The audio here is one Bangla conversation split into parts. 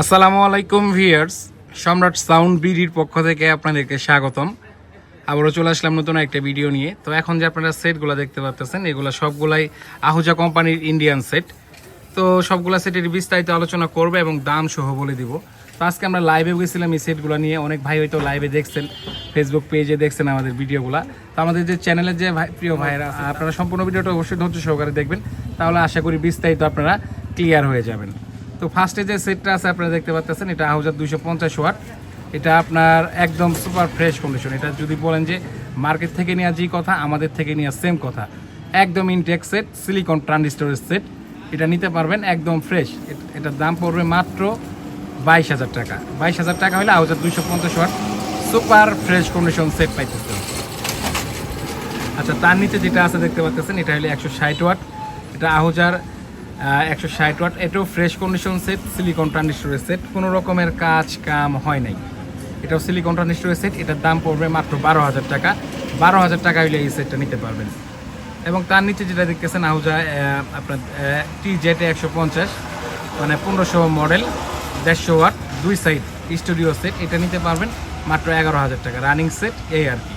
আসসালামু আলাইকুম ভিয়ার্স সম্রাট সাউন্ড বিডির পক্ষ থেকে আপনাদেরকে স্বাগতম। আবারও চলে আসলাম নতুন একটা ভিডিও নিয়ে। তো এখন যে আপনারা সেটগুলো দেখতে পাচ্ছেন এগুলো সবগুলাই আহুজা কোম্পানির ইন্ডিয়ান সেট তো সবগুলা সেটের বিস্তারিত আলোচনা করবে এবং দাম সহ বলে দিব। তো আজকে আমরা লাইভে গেছিলাম এই সেটগুলো নিয়ে। অনেক ভাই হয়তো লাইভে দেখছেন ফেসবুক পেজে দেখছেন আমাদের ভিডিওগুলো। তো আমাদের যে চ্যানেলের যে ভাই প্রিয় ভাইরা আপনারা সম্পূর্ণ ভিডিওটা অবশ্যই ধৈর্য সহকারে দেখবেন। তাহলে আশা করি বিস্তারিত আপনারা ক্লিয়ার হয়ে যাবেন। তো ফার্স্টে যে সেটটা আছে, আপনারা দেখতে পাচ্ছেন, এটা হাউজার দুইশো পঞ্চাশ ওয়াট এটা আপনার একদম সুপার ফ্রেশ কন্ডিশন এটা যদি বলেন যে মার্কেট থেকে নেওয়া যে কথা, আমাদের থেকে নেওয়া সেম কথা। একদম ইনটেক সেট সিলিকন ট্রানজিস্টরের সেট এটা নিতে পারবেন একদম ফ্রেশ এটার দাম পড়বে মাত্র বাইশ হাজার টাকা। বাইশ হাজার টাকা হলে হাউজার দুইশো পঞ্চাশ watt super fresh condition set পাইতেছেন আচ্ছা তার নিচে যেটা আছে দেখতে পাচ্ছেন, এটা হলো একশো ষাট ওয়াট এটা আহুজার একশো ষাট ওয়াট। এটাও ফ্রেশ কন্ডিশন সেট সিলিকন ট্রানজিস্টরের সেট কোনো রকমের কাজ কাম হয় নাই। এটাও সিলিকন ট্রানজিস্টরের সেট এটার দাম পড়বে মাত্র বারো হাজার টাকা। বারো হাজার টাকা হইলে এই সেটটা নিতে পারবেন। এবং তার নিচে যেটা দেখতেছেন, আহুজা আপনার টি জেট একশো পঞ্চাশ মানে পনেরোশো মডেল দেড়শো ওয়াট দুই সাইড স্টুডিও সেট এটা নিতে পারবেন মাত্র এগারো হাজার টাকা। রানিং সেট এই আর কি।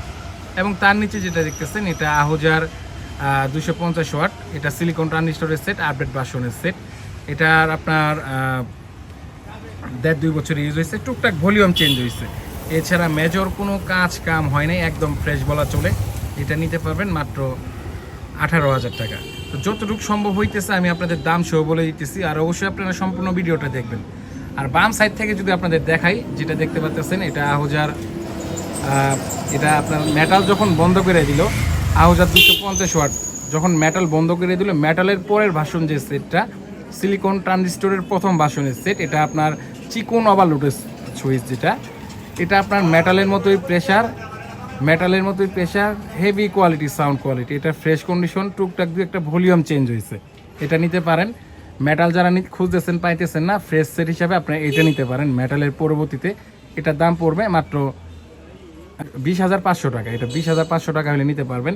এবং তার নিচে যেটা দেখতেছেন, এটা আহুজার দুশো পঞ্চাশ ওয়াট। এটা সিলিকন ট্রানজিস্টরের সেট আপডেট বাসনের সেট এটার আপনার দেড় দুই বছর ইউজ হয়েছে। টুকটাক ভলিউম চেঞ্জ হয়েছে। এছাড়া মেজর কোনো কাজ কাম হয় নাই একদম ফ্রেশ বলা চলে। এটা নিতে পারবেন মাত্র আঠারো হাজার টাকা। তো যতটুকু সম্ভব হইতেছে আমি আপনাদের দাম সহ বলে দিতেছি। আর অবশ্যই আপনারা সম্পূর্ণ ভিডিওটা দেখবেন। আর বাম সাইড থেকে যদি আপনাদের দেখাই যেটা দেখতে পাচ্ছেন এটা আহুজার আহ, এটা আপনার মেটাল যখন বন্ধ করে দিল আহুজার দুশো পঞ্চাশ ওয়াট। যখন মেটাল বন্ধ করে দিল মেটালের পরের ভাষণ যে সেটটা সিলিকন ট্রানজিস্টরের প্রথম ভাষণের সেট এটা আপনার চিকন ওভারলোডের সুইচ যেটা, এটা আপনার মেটালের মতোই প্রেশার মেটালের মতোই pressure heavy quality sound quality এটা ফ্রেশ কন্ডিশন টুকটাক দিয়ে একটা ভলিউম চেঞ্জ হয়েছে। এটা নিতে পারেন। মেটাল যারা নি- খুঁজতেছেন, পাইতেছেন না ফ্রেশ সেট হিসাবে আপনারা এটা নিতে পারেন। মেটালের পরবর্তীতে এটার দাম পড়বে মাত্র বিশ হাজার পাঁচশো টাকা। এটা বিশ হাজার পাঁচশো টাকা হলে নিতে পারবেন।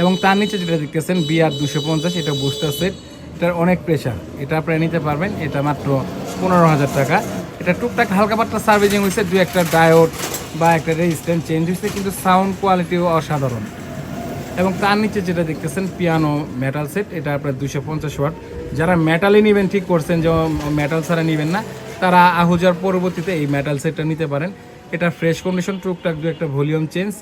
এবং তার নিচে যেটা দেখতেছেন বিআর দুশো পঞ্চাশ এটা বুস্টার সেট এটার অনেক প্রেশার এটা আপনারা নিতে পারবেন। এটা মাত্র পনেরো হাজার টাকা। এটা টুকটাক হালকা পাতলা সার্ভিসিং হয়েছে দু একটা ডায়োড বা একটা রেজিস্ট্যান্ট চেঞ্জ হয়েছে কিন্তু সাউন্ড কোয়ালিটিও অসাধারণ। এবং তার নিচে যেটা দেখতেছেন পিয়ানো মেটাল সেট এটা আপনার দুশো পঞ্চাশ ওয়াট যারা মেটালে নেবেন, ঠিক করছেন যে মেটাল ছাড়া নেবেন না, তারা আহুজার পরবর্তীতে এই মেটাল সেটটা নিতে পারেন। এটা ফ্রেশ কন্ডিশন টুকটাক দু একটা ভলিউম চেঞ্জ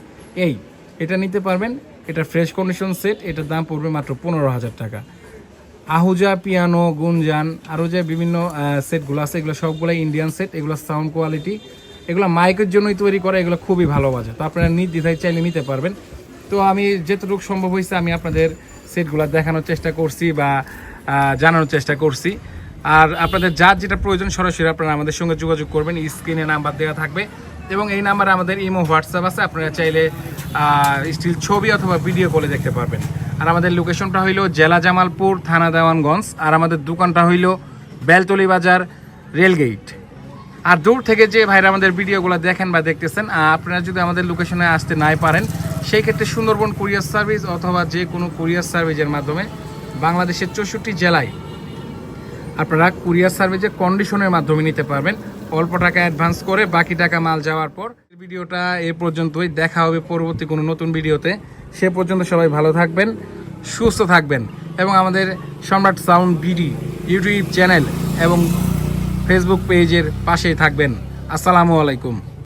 এই, এটা নিতে পারবেন, এটা ফ্রেশ কন্ডিশন সেট এটার দাম পড়বে মাত্র পনেরো হাজার টাকা। আহুজা পিয়ানো গুঞ্জান, আরও যে বিভিন্ন সেটগুলো আছে, এগুলো সবগুলো ইন্ডিয়ান সেট এগুলো সাউন্ড কোয়ালিটি এগুলো মাইকের জন্যই তৈরি করা, এগুলো খুবই ভালো বাজে। তো আপনারা নির্দ্বিধায় চাইলে নিতে পারবেন। তো আমি যতটুকু সম্ভব হয়েছে, আমি আপনাদের সেটগুলো দেখানোর চেষ্টা করছি বা জানানোর চেষ্টা করছি। আর আপনাদের যার যেটা প্রয়োজন, সরাসরি আপনারা আমাদের সঙ্গে যোগাযোগ করবেন। স্ক্রিনে নাম্বার দেওয়া থাকবে। এবং এই নাম্বারে আমাদের ইমো, হোয়াটসঅ্যাপ আছে। আপনারা চাইলে স্টিল ছবি অথবা ভিডিও কলে দেখতে পারবেন। আর আমাদের লোকেশনটা হইল জেলা জামালপুর, থানা দেওয়ানগঞ্জ। আর আমাদের দোকানটা হইল বেলতলি বাজার রেলগেট আর দূর থেকে যে ভাইরা আমাদের ভিডিওগুলো দেখেন বা দেখতেছেন আপনারা যদি আমাদের লোকেশনে আসতে নাই পারেন, সেই ক্ষেত্রে সুন্দরবন কুরিয়ার সার্ভিস অথবা যে কোনো কুরিয়ার সার্ভিসের মাধ্যমে বাংলাদেশের চৌষট্টি জেলায় আপনারা কুরিয়ার সার্ভিসের কন্ডিশনের মাধ্যমে নিতে পারবেন। অল্প টাকা অ্যাডভান্স করে বাকি টাকা মাল যাওয়ার পর ভিডিওটা এ পর্যন্তই। দেখা হবে পরবর্তী কোনো নতুন ভিডিওতে। সে পর্যন্ত সবাই ভালো থাকবেন, সুস্থ থাকবেন এবং আমাদের Samrat sound BD YouTube channel এবং ফেসবুক পেজের পাশেই থাকবেন। আসসালামু আলাইকুম।